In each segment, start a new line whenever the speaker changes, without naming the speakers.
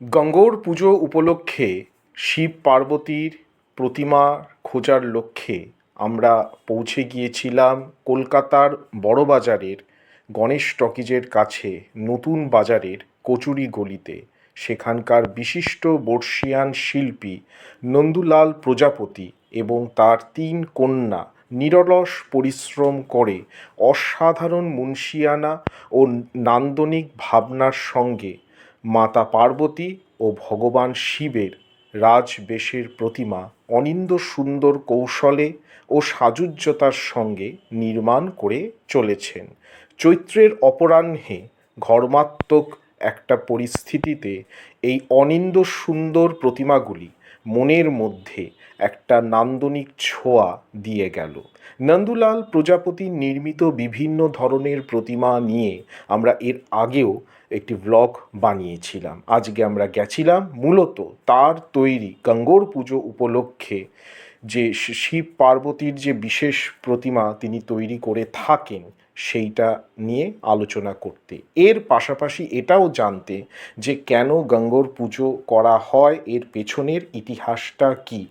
গঙ্গোর পুজো উপলক্ষে শিব পার্বতীর প্রতিমা খোঁজার লক্ষ্যে আমরা পৌঁছে গিয়েছিলাম কলকাতার বড়বাজারের গণেশ টকিজের কাছে নতুন বাজারের কচুরি গলিতে। সেখানকার বিশিষ্ট বর্ষিয়ান শিল্পী নন্দুলাল প্রজাপতি এবং তার তিন কন্যা নিরলস পরিশ্রম করে অসাধারণ মুন্সিয়ানা ও নান্দনিক ভাবনার সঙ্গে মাতা পার্বতী ও ভগবান শিবের রাজবেশের প্রতিমা অনিন্দ সুন্দর কৌশলে ও সাজুজ্যতার সঙ্গে নির্মাণ করে চলেছেন। চৈত্রের অপরাহ্নে ঘর্মাত্মক একটা পরিস্থিতিতে এই অনিন্দ সুন্দর প্রতিমাগুলি মনের মধ্যে একটা নান্দনিক ছোঁয়া দিয়ে গেল। নন্দুলাল প্রজাপতি নির্মিত বিভিন্ন ধরনের প্রতিমা নিয়ে আমরা এর আগেও একটি ব্লগ বানিয়েছিলাম। আজকে আমরা গেছিলাম, মূলত তার তৈরি গঙ্গোর পুজো উপলক্ষে যে শিব পার্বতীর যে বিশেষ প্রতিমা তিনি তৈরি করে থাকেন, সেইটা নিয়ে আলোচনা করতে। এর পাশাপাশি এটাও জানতে যে কেন গঙ্গোর পুজো করা হয়, এর পেছনের ইতিহাসটা কী?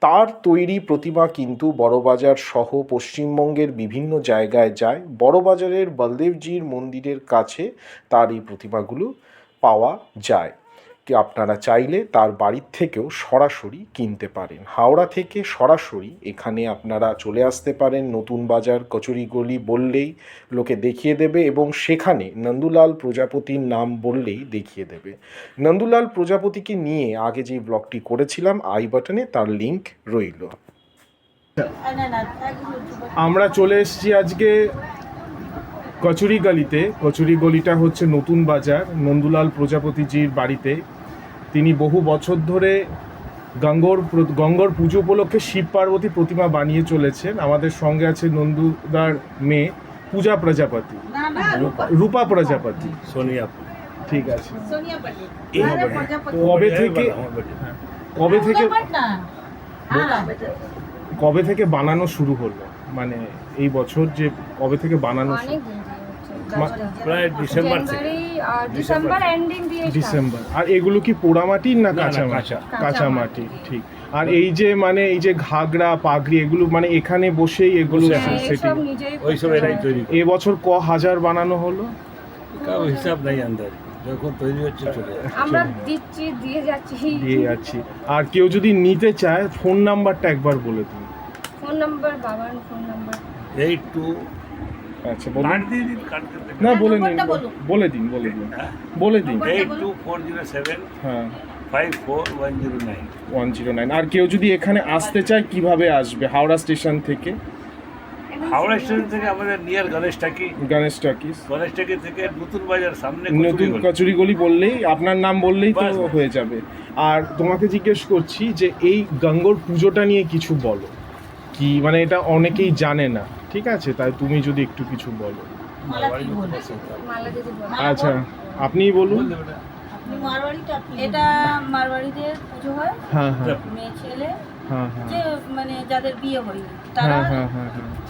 তার তৈরি প্রতিমা কিন্তু বড়বাজার সহ পশ্চিমবঙ্গের বিভিন্ন জায়গায় যায়। বড়বাজারের বলদেবজির মন্দিরের কাছে তার এই প্রতিমাগুলো পাওয়া যায়। আপনারা চাইলে তার বাড়ির থেকেও সরাসরি কিনতে পারেন। হাওড়া থেকে সরাসরি এখানে আপনারা চলে আসতে পারেন। নতুন বাজার, কচুরি গলি বললেই লোকে দেখিয়ে দেবে এবং সেখানে নন্দুলাল প্রজাপতির নাম বললেই দেখিয়ে দেবে। নন্দুলাল প্রজাপতিকে নিয়ে আগে যে ব্লগটি করেছিলাম, আই বাটনে তার লিংক রইল। আমরা চলে এসেছি আজকে কচুরি গলিতে কচুরি গলিটা হচ্ছে নতুন বাজার নন্দুলাল প্রজাপতিজির বাড়িতে। তিনি বহু বছর ধরে গঙ্গর গঙ্গর পুজো উপলক্ষে শিব পার্বতী প্রতিমা বানিয়ে চলেছেন। আমাদের সঙ্গে আছে নন্দুদার মেয়ে পূজা প্রজাপতি।
রূপা।
প্রজাপতি।
সোনিয়া।
ঠিক আছে। কবে থেকে কবে থেকে
হ্যাঁ
কবে থেকে বানানো শুরু হলো? মানে এই বছর যে কবে থেকে বানানো
অনেক দিন
প্রায় ডিসেম্বর
আর ডিসেম্বর। এন্ডিং দিয়ে
ডিসেম্বর। আর এগুলো কি পোড়ামাটির না কাঁচা মাটি?
কাঁচা।
মাটি। ঠিক। আর এই যে মানে এই যে ঘাগরা পাগড়ি এগুলো মানে এখানে বসেই এগুলো
হ্যাঁ,
সেটিং
ওই সব এরাই তৈরি।
এবছর ক হাজার বানানো হলো?
কারও হিসাব নাই আন্দাজ। যখন তৈরি হচ্ছে চলে
আমরা দিচ্ছি দিয়ে যাচ্ছি।
দিয়ে যাচ্ছি। আর কেউ যদি নিতে চায় ফোন নাম্বারটা একবার বলে দিন।
ফোন নাম্বার বাবার ফোন নাম্বার।
এইট টু
আচ্ছা বলুন।
দিন
না বলে নিন বলে দিন বলে দিন বলে দিন।
Eight two four zero seven
হ্যাঁ।
Five four one zero nine
one zero nine আর কেউ যদি এখানে আসতে চায় কীভাবে আসবে? হাওড়া স্টেশন থেকে?
হাওড়া স্টেশন থেকে আমাদের near Ganesh talkies.
Ganesh talkies
Ganesh talkies থেকে নতুন বাজার সামনে
নতুন
কচুরিগলি।
কচুরি গলি বললেই আপনার নাম বললেই তো। হয়ে যাবে। আর তোমাকে জিজ্ঞেস করছি যে এই গঙ্গোর পুজোটা নিয়ে কিছু বলো। কি মানে এটা অনেকেই জানে না ঠিক আছে? তাই তুমি যদি একটু কিছু বলো। আচ্ছা। আপনিই বলুন।
এটা মারওয়াড়িদের পুজো হয়।
হ্যাঁ হ্যাঁ।
মেয়ে ছেলে।
হ্যাঁ হ্যাঁ।
যে মানে যাদের বিয়ে হয়নি তারা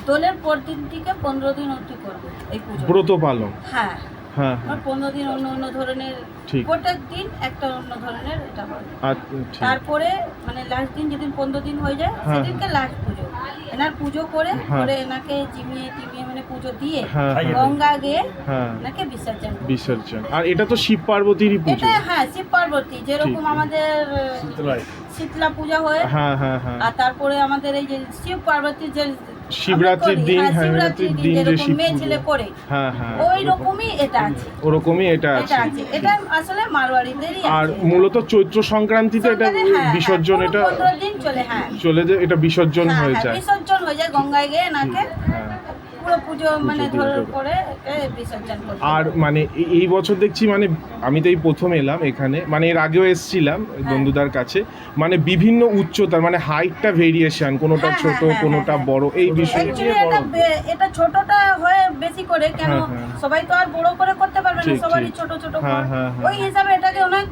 দোলের পর দিন থেকে পনেরো দিন অবধি করবে এই পুজো।
ব্রত পালন।
হ্যাঁ।
হ্যাঁ।
পনেরো দিন অন্য অন্য ধরনের প্রত্যেক দিন একটা অন্য ধরনের এটা হয়। তারপরে মানে লাস্ট দিন যেদিন পনেরো দিন হয়ে যায়
হ্যাঁ,
সেদিনকে লাস্ট পুজো। এনার পুজো করে
হ্যাঁ।
করে এনাকে জিমিয়ে টিমিয়ে মানে পুজো দিয়ে গঙ্গা গিয়ে
হ্যাঁ।
এনাকে বিসর্জন
বিসর্জন। আর এটা তো শিব পার্বতীরই পুজো।
এটা হ্যাঁ শিব পার্বতী। যেরকম আমাদের শীতলা পূজা হয়।
হ্যাঁ হ্যাঁ হ্যাঁ।
আর তারপরে আমাদের এই যে শিব পার্বতীর যে
শিবরাত্রির দিন,
হ্যাঁ,
হ্যাঁ,
শিবরাত্রির দিন
যে শিব।
ছেলে করে
হ্যাঁ হ্যাঁ।
ওই রকমই এটা আছে।
ওরকমই এটা আছে।
এটা আসলে মারওয়াড়িদেরই
আর মূলত চৈত্র সংক্রান্তিতে এটা
হ্যাঁ,
বিসর্জন
হ্যাঁ,
এটা
চলে হ্যাঁ।
চলে যায় এটা বিসর্জন
হ্যাঁ,
হয়ে
হ্যাঁ,
যায়।
বিসর্জন হয়ে যায় গঙ্গায় গিয়ে নাকে।
হ্যাঁ।
পুরো পুজো মানে বিসর্জন
আর মানে এই বছর দেখছি মানে আমি তো এই প্রথম এলাম এখানে মানে এর আগেও এসেছিলাম বন্ধুদার কাছে মানে বিভিন্ন উচ্চতার মানে হাইটটা ভেরিয়েশন কোনোটা
হ্যাঁ,
ছোট
হ্যাঁ,
কোনোটা
হ্যাঁ,
বড় এই বিষয়ে
এটা ছোটটা হয় বেশি করে কেন
হ্যাঁ, হ্যাঁ।
সবাই তো আর বড় করে করতে পারবে না সবারই ছোট ছোট
হ্যাঁ, হ্যাঁ, হ্যাঁ।
ওই হিসাবে এটাকে অনেক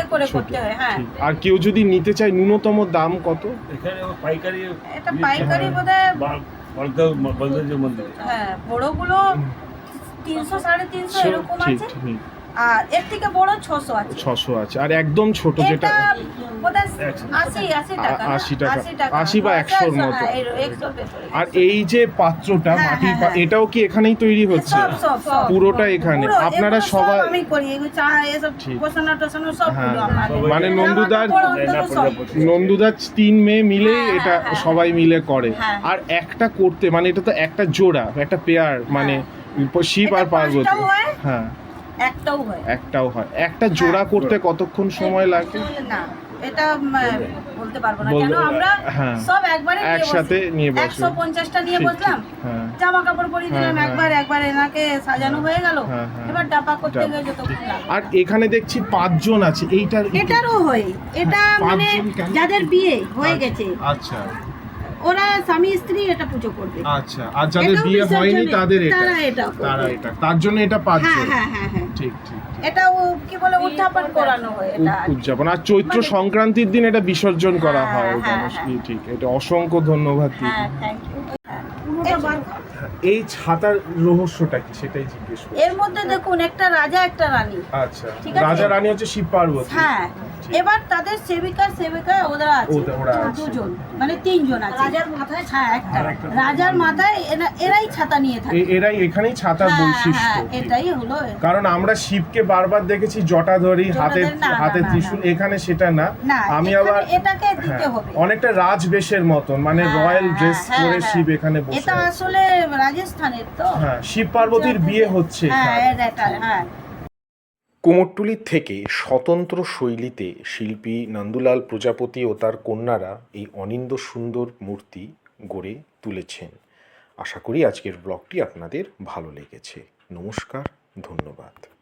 এ করে করতে হয় হ্যাঁ।
আর কেউ যদি নিতে চায় ন্যূনতম দাম কত?
এখানে পাইকারি
এটা পাইকারি বোধহয়
মন্দিরে।
হ্যাঁ বড়গুলো তিনশো সাড়ে তিনশো এরকম আছে। আর এর থেকে বড় ছশো আছে
ছশো আছে আর একদম ছোট যেটা
আশি
বা একশোর
আচ্ছা,
মতো।
হ্যাঁ।
আর এই যে পাত্রটা
হ্যাঁ,
মাটির
হ্যাঁ, হ্যাঁ।
এটাও কি এখানেই তৈরি হচ্ছে
সব সব সব
পুরোটা এখানে আপনারা সবাই
আমি করি এগুলো চা এসব
ঠিক।
বসানো সব
হ্যাঁ,
পুরো আমাদের।
মানে নন্দুদার-। নন্দুদার তিন মেয়ে মিলে
হ্যাঁ,
এটা
হ্যাঁ,
সবাই মিলে করে
হ্যাঁ।
আর একটা করতে মানে এটা তো একটা জোড়া একটা পেয়ার মানে শিব আর পার্বতী
হয়।
হ্যাঁ
একটাও হয়।
একটাও হয়। একটা জোড়া করতে কতক্ষণ সময় লাগে?
না এটা বলতে পারব না। কেন? আমরা
হ্যাঁ।
সব একবারে
একসাথে নিয়ে বসে।
একশো পঞ্চাশটা নিয়ে বসলাম।
হ্যাঁ।
জামা কাপড় পরিয়ে দিলাম
হ্যাঁ,
একবার একবার এনাকে সাজানো হয়ে গেল।
হ্যাঁ, হ্যাঁ।
এবার ডাপা করতে গিয়ে যতক্ষণ
আর এখানে দেখছি পাঁচজন আছে। এইটার
এটারও হয়। এটা মানে যাদের বিয়ে হয়ে গেছে।
আচ্ছা।
ওরা স্বামী স্ত্রী এটা পুজো করবে।
আচ্ছা আর যাদের বিয়ে হয়নি তাদের এটা।
তারা এটা
তারা এটা। তার জন্য এটা
হ্যাঁ
পাঁচজন
হ্যাঁ হ্যাঁ হ্যাঁ।
ঠিক ঠিক
এটাও কি বলে উত্থাপন করানো হয় এটা।
উদযাপন। আর চৈত্র
মানে-
সংক্রান্তির দিন এটা বিসর্জন করা
হ্যাঁ,
হয়
হ্যাঁ, হ্যাঁ।
ঠিক এটা অসংখ্য ধন্যবাদ।
হ্যাঁ থ্যাংক ইউ কর।
এই ছাতার রহস্যটা কি? সেটাই জিজ্ঞেস করি
এর মধ্যে দেখুন একটা রাজা একটা রানী।
আচ্ছা। রাজা রানী হচ্ছে শিব পার্বতী।
হ্যাঁ। এবার তাদের সেবিকা সেবিকা ওরা আছে।
ওদের- ওরা আছে।
দুজন মানে তিনজন আছে। রাজার মাথায় হ্যাঁ একটা। রাজার মাথায় এরাই ছাতা নিয়ে থাকে।
এরাই এখানেই ছাতার
হ্যাঁ,
বৈশিষ্ট্য।
হ্যাঁ, এটাই হলো।
কারণ আমরা শিবকে বারবার দেখেছি জটা
জটাধরি
হাতে
হাতে
ত্রিশূল এখানে সেটা না। আমি আবার
এটাকে দিতে হবে।
অনেকটা রাজবেশের মতন মানে রয়্যাল ড্রেস পরে। শিব এখানে বসে
এটা আসলে রাজস্থানের তো।
হ্যাঁ শিব পার্বতীর বিয়ে হচ্ছে
হ্যাঁ এটা হ্যাঁ।
কুমোরটুলির থেকে স্বতন্ত্র শৈলীতে শিল্পী নন্দুলাল প্রজাপতি ও তার কন্যারা এই অনিন্দ সুন্দর মূর্তি গড়ে তুলেছেন। আশা করি আজকের ব্লগটি আপনাদের ভালো লেগেছে। নমস্কার, ধন্যবাদ।